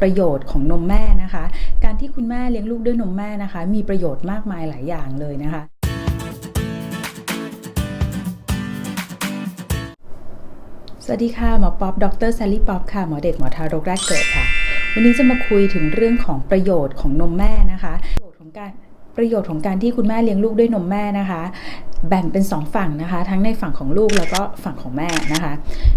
ประโยชน์ของนมแม่นะคะ การที่คุณแม่เลี้ยงลูกด้วยนมแม่นะคะ มีประโยชน์มากมายหลายอย่างเลยนะคะสวัสดีค่ะหมอป๊อปดรแซลลี่ป๊อปค่ะหมอเด็กหมอทารกแรกเกิดค่ะ วันนี้จะมาคุยถึงเรื่องของประโยชน์ของนมแม่นะคะ ประโยชน์ของการประโยชน์ของการที่คุณแม่เลี้ยงลูกด้วยนมแม่นะคะ แบ่งเป็น 2 ฝั่งนะคะ ทั้งในฝั่งของลูกแล้วก็ฝั่งของแม่นะคะ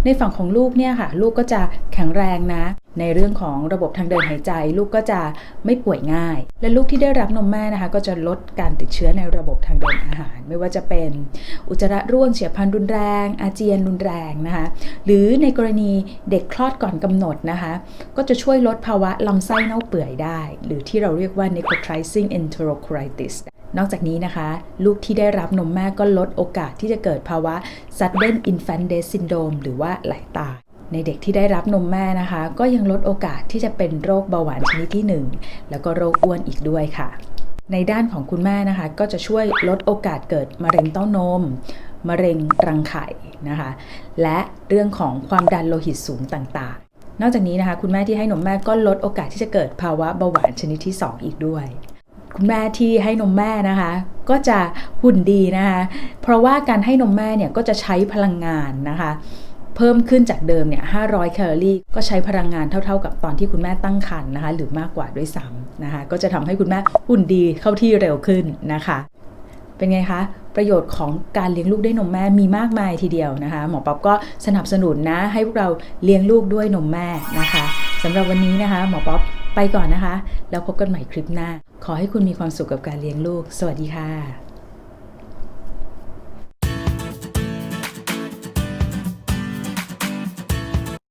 ในฝั่งของลูกเนี่ยค่ะ ลูกก็จะแข็งแรงนะ ในเรื่องของระบบทางเดินหายใจ ลูกก็จะไม่ป่วยง่าย และลูกที่ได้รับนมแม่นะคะ ก็จะลดการติดเชื้อในระบบทางเดินอาหาร ไม่ว่าจะเป็น อุจจาระร่วงเฉียบพลันรุนแรง อาเจียนรุนแรงนะคะ หรือในกรณีเด็กคลอดก่อนกำหนดนะคะ ก็จะช่วยลดภาวะลำไส้เน่าเปื่อยได้ หรือที่เราเรียกว่า necrotizing enterocolitis นอกจากนี้นะคะ ลูกที่ได้รับนมแม่ก็ลดโอกาสที่จะเกิดภาวะ sudden infant death syndrome หรือว่าไหลตายในเด็กที่ได้รับนมแม่นะคะ ก็ยังลดโอกาสที่จะเป็นโรคเบาหวานชนิดที่ 1 แล้วก็โรคอ้วนอีกด้วยค่ะ ในด้านของคุณแม่นะคะ ก็จะช่วยลดโอกาสเกิดมะเร็งเต้านมมะเร็งรังไข่นะคะ และเรื่องของความดันโลหิตสูงต่างๆ นอกจากนี้นะคะ คุณแม่ที่ให้นมแม่ก็ลดโอกาสที่จะเกิดภาวะเบาหวานชนิดที่ 2 อีกด้วย คุณแม่ที่ให้นมแม่นะคะก็จะหุ่นดีนะคะเพราะว่าการให้นมแม่เนี่ยก็จะใช้พลังงานนะคะเพิ่มขึ้นจากเดิมเนี่ย500 แคลอรี่ ก็ใช้พลังงานเท่าๆกับตอนที่คุณแม่ตั้งครรภ์นะคะ หรือมากกว่าด้วยซ้ำนะคะ ก็จะทำให้คุณแม่หุ่นดีเข้าที่เร็วขึ้นนะคะ เป็นไงคะ ประโยชน์ของการเลี้ยงลูกด้วยนมแม่มีมากมายทีเดียวนะคะ หมอป๊อบก็สนับสนุนนะ ให้พวกเราเลี้ยงลูกด้วยนมแม่นะคะสำหรับวันนี้นะคะ หมอป๊อบ ไปก่อนนะคะ แล้วพบกันใหม่คลิปหน้า ขอให้คุณมีความสุขกับการเลี้ยงลูก สวัสดีค่ะ